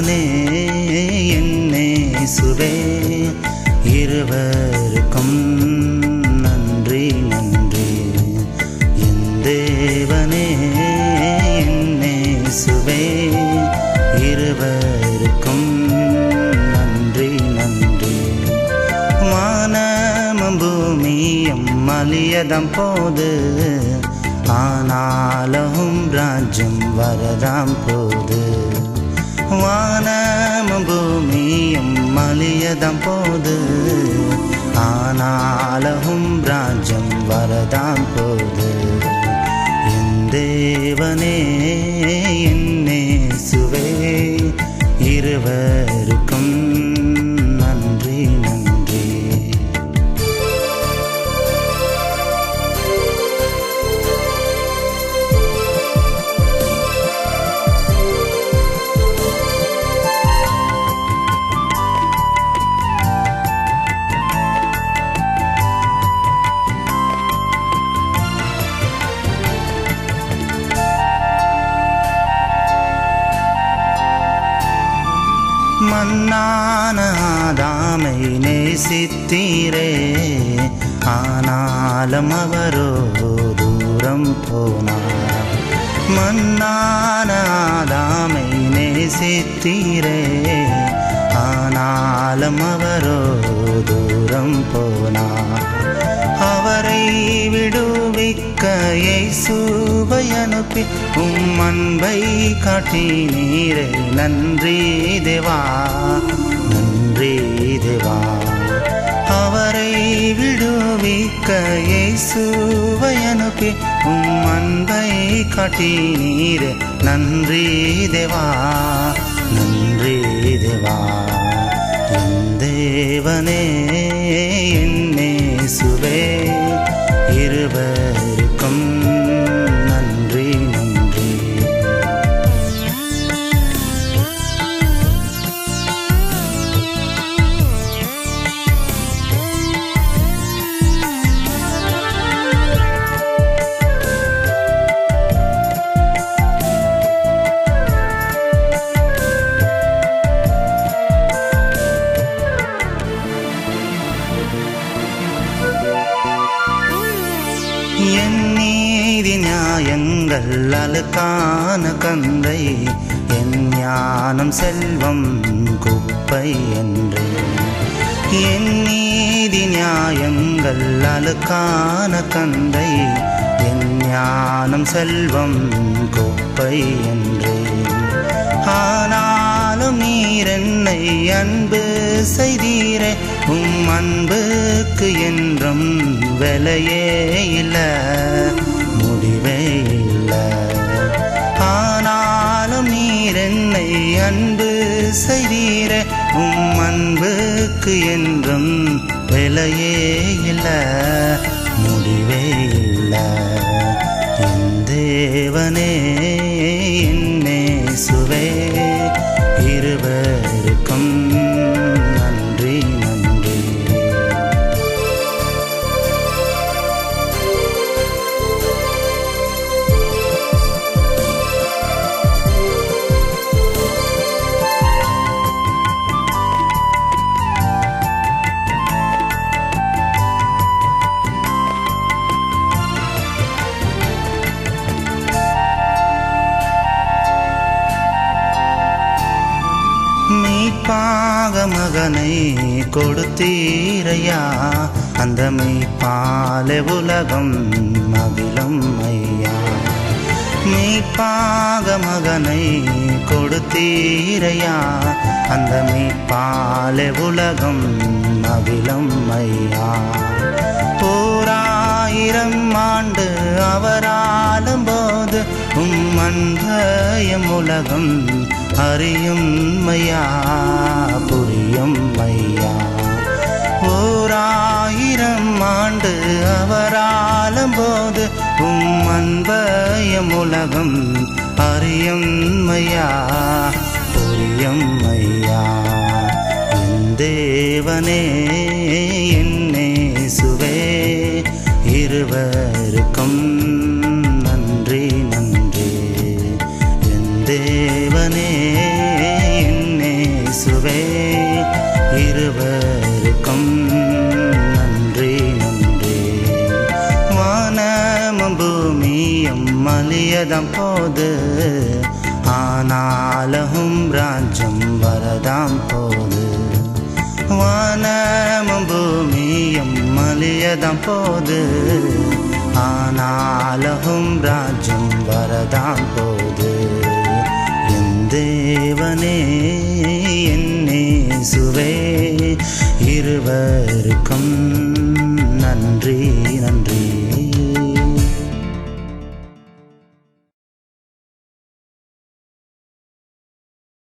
நானே என்னே சுவே. இருவருக்கும் நன்றி நன்றி. என் தேவனே என்னே சுவே. இருவருக்கும் நன்றி நன்றி. வானமும் பூமியும் மலியதம் போது ஆனாலும் ராஜ்யம் வரதாம் போது. வானமும் பூமியும் மலியதம் போது ஆனாலும் ராஜ்யம் வரதாம் போது என் தேவனே என்னே சுவே இருவர் ஆதாமை நேசித்தீரே. ஆனாலும் அவரோ தூரம் போனார். மன்னான ஆதாமை நேசித்தீரே. ஆனாலும் அவரோ தூரம் போனார். அவரை விடுவிக்க இயேசுவை அனுப்பி உம் அன்பை காட்டினீரே. நன்றி தேவா. நன்றி அவரை விடுவிக்க இயேசுவை அனுப்பி உம் அன்பை காட்டினீரே. நன்றி தேவா நன்றி தேவா. என் தேவனே என்னே சுவே இருவர் கல்லலுக்கான கந்தை என் ஞானம் செல்வம் குப்பை என்று. என் நீதி நியாயங்கள் அழுக்கான கந்தை என் ஞானம் செல்வம் குப்பை என்று. ஆனாலும் நீர் என்னை அன்பு செய்தீரே உம் அன்புக்கு என்றும் விலையே இல்லை. முடிவே அல்ல ஆனாலும் நீர் என்னை அன்பு செய்தீர உம் அன்புக்கு என்றும் விலையே இல்லை முடிவே இல்லை. என் தேவனே மெய்ப்பாக மகனை கொடுத்தீரையா? அந்த மெய்ப்பாலே உலகம் மகிழும் ஐயா. மெய்ப்பாக மகனை கொடுத்தீரையா? அந்த மெய்ப்பாலே உலகம் மகிழும் ஐயா. போராயிரம் ஆண்டு அவராலும் போது உம் அன்பயம் உலகம் அறியும் மையா புரியும் மையா ஓராயிரம் ஆண்டு அவராலும் போது உம் அன்பயம் உலகம் அறியும் மையா புரியும் மையா தேவனே என் சுவே. உம் நன்றி நன்றி. வானமும் பூமியும் மலியதாம் போது ஆனாலும் ராஜ்யம் வரதாம் போது. வானமும் பூமியும் மலியதாம் போது ஆனாலும் ராஜ்யம் வரதாம் போது. தேவனே என்னே சுவே இருவருக்கும்